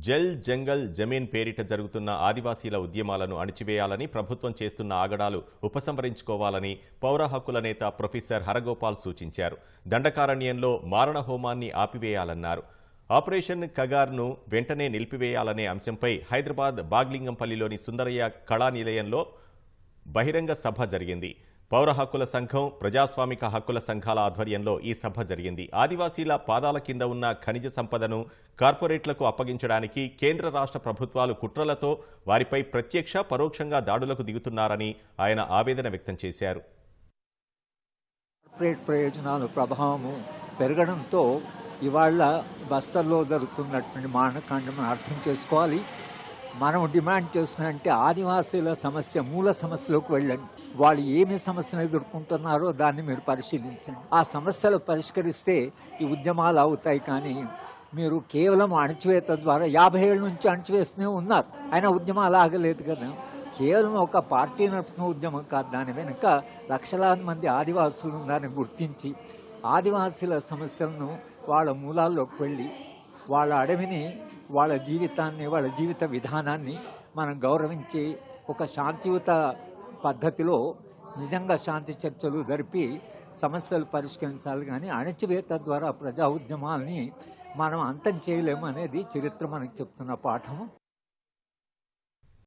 జల్ జంగల్ జమీన్ పేరిట జరుగుతున్న ఆదివాసీల ఉద్యమాలను అణిచివేయాలని ప్రభుత్వం చేస్తున్న ఆగడాలు ఉపసంహరించుకోవాలని పౌర హక్కుల నేత ప్రొఫెసర్ హరగోపాల్ సూచించారు. దండకారణ్యంలో మారణ హోమాన్ని ఆపివేయాలన్నారు. ఆపరేషన్ కగార్ను వెంటనే నిలిపివేయాలనే అంశంపై హైదరాబాద్ బాగ్లింగంపల్లిలోని సుందరయ్య కళా నిలయంలో బహిరంగ సభ జరిగింది. పౌర హక్కుల సంఘం ప్రజాస్వామిక హక్కుల సంఘాల ఆధ్వర్యంలో ఈ సభ జరిగింది. ఆదివాసీల పాదాల కింద ఉన్న ఖనిజ సంపదను కార్పొరేట్లకు అప్పగించడానికి కేంద్ర రాష్ట్ర ప్రభుత్వాలు కుట్రలతో వారిపై ప్రత్యక్ష పరోక్షంగా దాడులకు దిగుతున్నారని ఆయన ఆవేదన వ్యక్తం చేశారు. కార్పొరేట్ ప్రయోజనాల ప్రభావము పెరగడంతో ఇవాళ బస్తర్లో జరుగుతున్నటువంటి మానకాండం అర్థం చేసుకోవాలి. మనం డిమాండ్ చేస్తున్నామంటే ఆదివాసీల సమస్య మూల సమస్యలోకి వెళ్ళండి. వాళ్ళు ఏమి సమస్యను ఎదుర్కొంటున్నారో దాన్ని మీరు పరిశీలించండి. ఆ సమస్యలు పరిష్కరిస్తే ఈ ఉద్యమాలు అవుతాయి కానీ మీరు కేవలం అణచివేత ద్వారా యాభై ఏళ్ళ నుంచి అణచివేస్తూనే ఉన్నారు. అయినా ఉద్యమాలు ఆగలేదు కదా. కేవలం ఒక పార్టీ నడుపుతున్న ఉద్యమం కాదు. దాని వెనుక లక్షలాది మంది ఆదివాసులు ఉన్నారని గుర్తించి ఆదివాసుల సమస్యలను వాళ్ళ మూలాల్లోకి వెళ్ళి వాళ్ళ అడవిని వాళ్ళ జీవితాన్ని వాళ్ళ జీవిత విధానాన్ని మనం గౌరవించి ఒక శాంతియుత పద్ధతిలో నిజంగా శాంతి చర్చలు జరిపి సమస్యలు పరిష్కరించాలి కానీ అణచివేత ద్వారా ప్రజా ఉద్యమాల్ని మనం అంతం చేయలేము అనేది చరిత్ర మనకు చెప్తున్న పాఠము.